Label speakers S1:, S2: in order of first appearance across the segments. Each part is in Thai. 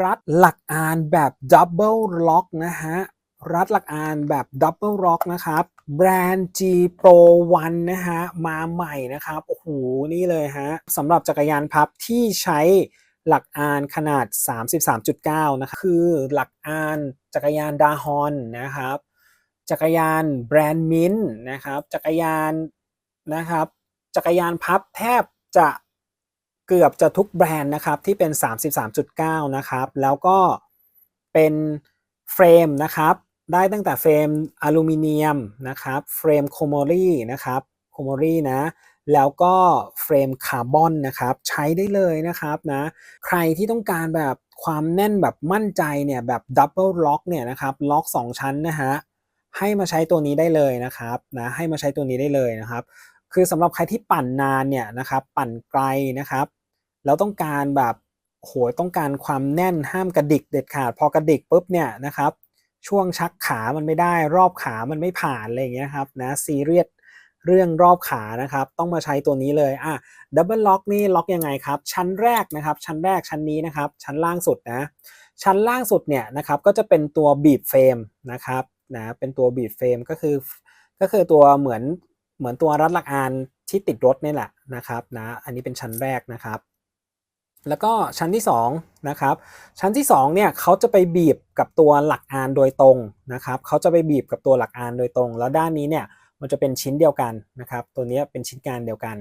S1: รัดหลักอานแบบดับเบิลล็อกนะฮะรัดหลักอานแบบดับเบิลล็อกนะครับแบรนด์ G Pro 1นะฮะมาใหม่นะครับโอ้โหนี่เลยฮะสำหรับจักรยานพับที่ใช้หลักอานขนาด 33.9 นะครับคือหลักอานจักรยานดาฮอนนะครับ จักรยานแบรนด์มินนะครับ จักรยานนะครับ จักรยานพับแทบจะ เกือบจะทุกแบรนด์นะครับที่เป็น 33.9 นะครับ แล้วก็เป็นเฟรมนะครับได้ตั้งแต่เฟรมอลูมิเนียมนะครับเฟรมโคโมรีนะครับโคโมรีนะแล้วก็เฟรมคาร์บอนนะครับใช้ได้เลยนะครับนะใครที่ต้องการแบบความแน่นแบบมั่นใจเนี่ยแบบดับเบิลล็อกเนี่ยนะครับล็อก 2 ชั้นนะฮะให้มาใช้ตัวนี้ได้เลยนะครับนะให้มาใช้ตัวนี้ได้เลยนะครับ คือสำหรับใครที่ปั่นนานเนี่ยนะครับปั่นไกลนะครับ แล้วต้องการแบบโหยต้องการความแน่นห้ามกระดิกเด็ดขาดพอกระดิกปุ๊บเนี่ยนะครับช่วงชักขามันไม่ได้รอบขามันไม่ผ่านอะไรอย่างเงี้ยครับนะซีเรียสเรื่องรอบขานะครับ ต้องมาใช้ตัวนี้เลยอะดับเบิลล็อกนี่ล็อกยังไงครับ ชั้นแรกนะครับ ชั้นแรกชั้นนี้นะครับ ชั้นล่างสุดนะ ชั้นล่างสุดเนี่ยนะครับก็จะเป็นตัวบีบเฟรมนะครับนะเป็นตัวบีบเฟรมก็คือ ก็คือตัวเหมือนเหมือนตัวรัดหลักอานที่ติดรถนี่แหละนะครับนะอันนี้เป็นชั้นแรกนะครับ แล้วก็ชั้นที่2นะครับชั้นที่2เนี่ยเขาจะไปบีบกับตัวหลักอานโดยตรงนะครับเขาจะไปบีบกับตัวหลักอานโดยตรง แล้วด้านนี้เนี่ยมันจะเป็นชิ้นเดียวกันนะครับตัวนี้เป็นชิ้นงานเดียวกัน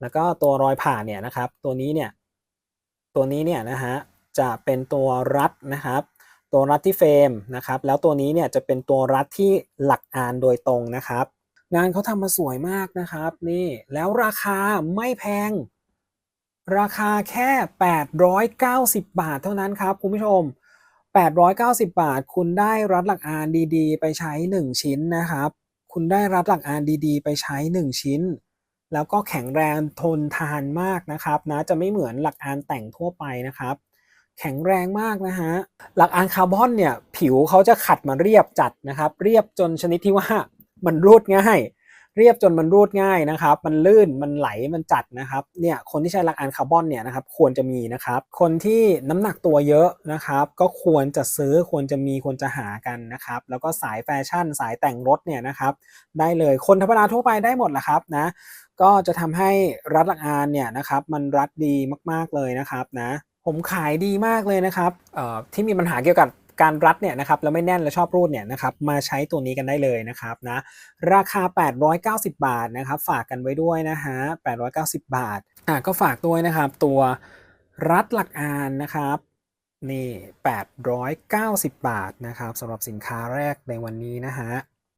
S1: แล้วก็ตัวรอยผ่าเนี่ยนะครับตัวนี้เนี่ยตัวนี้เนี่ยนะฮะจะเป็นตัวรัดนะครับตัวรัดที่เฟรมนะครับแล้วตัวนี้เนี่ยจะเป็นตัวรัดที่หลักอานโดยตรงนะครับงานเขาทำมาสวยมากนะครับนี่แล้วราคาไม่แพง ราคาแค่ 890 บาทเท่านั้นครับคุณผู้ชม 890 บาท คุณได้รัดหลักอานดีๆ ไปใช้ 1 ชิ้นนะครับ คุณได้รัดหลักอานดีๆ ไปใช้ 1 ชิ้น แล้วก็แข็งแรงทนทานมากนะครับนะจะไม่เหมือนหลักอานแต่งทั่วไปนะครับ แข็งแรงมากนะฮะหลักอานคาร์บอนเนี่ยผิวเขาจะขัดมาเรียบจัดนะครับ เรียบจนชนิดที่ว่ามันรูดง่าย เรียบจนมันรูดง่ายนะครับ มันลื่นมันไหลมันจัดนะครับเนี่ยคนที่ใช้หลักอานคาร์บอนเนี่ยนะครับควรจะมีนะครับ คนที่น้ำหนักตัวเยอะนะครับก็ควรจะซื้อควรจะมีควรจะหากันนะครับ แล้วก็สายแฟชั่นสายแต่งรถเนี่ยนะครับได้เลยคนธรรมดาทั่วไปได้หมดแหละครับนะก็จะทำให้รัดหลักอานเนี่ยนะครับมันรัดดีมากๆเลยนะครับนะผมขายดีมากเลยนะครับเอ่อที่มีปัญหาเกี่ยวกับ การรัดเนี่ยนะครับแล้วไม่แน่นและชอบรูดเนี่ยนะครับมาใช้ตัวนี้กันได้เลยนะครับนะราคา 890 บาทนะครับฝากกันไว้ด้วยนะฮะ890 บาทอะก็ฝากด้วยนะครับตัวรัดหลักอานนะครับนี่ 890 บาทนะครับสำหรับสินค้าแรกในวันนี้นะฮะ